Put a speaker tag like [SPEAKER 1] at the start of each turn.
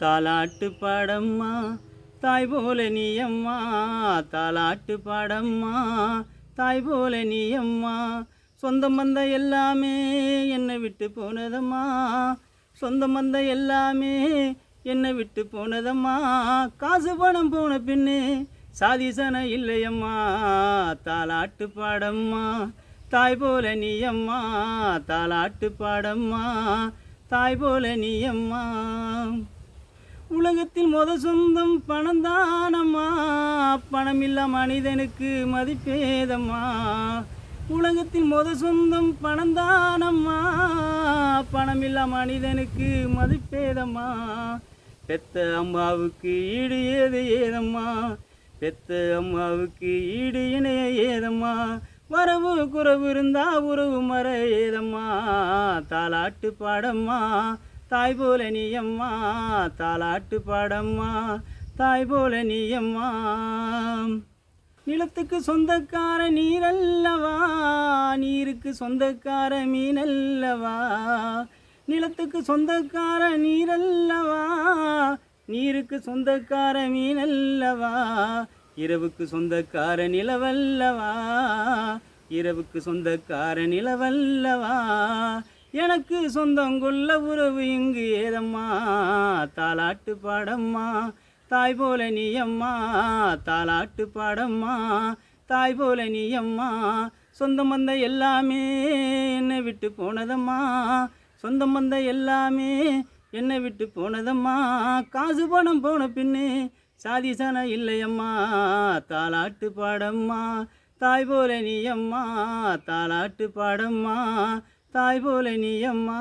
[SPEAKER 1] தாலாட்டு பாடம்மா தாய் போல நீ அம்மா தாலாட்டு பாடம்மா தாய் போல நீ அம்மா சொந்தம் வந்த எல்லாமே என்னை விட்டு போனதம்மா. சொந்தம் வந்த எல்லாமே என்னை விட்டு போனதம்மா. காசு பணம் போன பின்னே சாதிசன இல்லையம்மா. தாலாட்டு பாடம்மா தாய் போல நீ அம்மா தாலாட்டு பாடம்மா தாய் போல நீ அம்மா உலகத்தில் மொத சொந்தம் பணம் தானம்மா பணம் இல்ல மனிதனுக்கு மதிப்பேதம்மா. உலகத்தில் மொத சொந்தம் பணம் தானம்மா பணம் இல்ல மனிதனுக்கு மதிப்பேதம்மா. பெத்த அம்மாவுக்கு ஈடு ஏது ஏதம்மா. பெத்த அம்மாவுக்கு ஈடு இணைய ஏதம்மா. வரவு குறவு இருந்தா உறவு மர ஏதம்மா. தாலாட்டு பாடம்மா. தாய் போல நீயம்மா தாலாட்டு பாடம்மா தாய் போல நீயம்மா நிலத்துக்கு சொந்தக்கார நீரல்லவா நீருக்கு சொந்தக்கார மீனல்லவா. நிலத்துக்கு சொந்தக்கார நீரல்லவா நீருக்கு சொந்தக்கார மீனல்லவா. இரவுக்கு சொந்தக்கார நிலவல்லவா இரவுக்கு சொந்தக்கார நிலவல்லவா. எனக்கு சொந்தம் கொள்ள உறவு இங்கு ஏதம்மா? தாலாட்டு பாடம்மா. தாய் போல நீ அம்மா தாலாட்டு பாடம்மா. தாய் போல நீ அம்மா சொந்தம் வந்த எல்லாமே என்னை விட்டு போனதம்மா. சொந்தம் வந்த எல்லாமே என்னை விட்டு போனதம்மா. காசு பணம் போன பின்னே சாதிசன இல்லையம்மா. தாலாட்டு பாடம்மா. தாய் போல நீ அம்மா தாலாட்டு பாடம்மா. தாய் போல நீ அம்மா.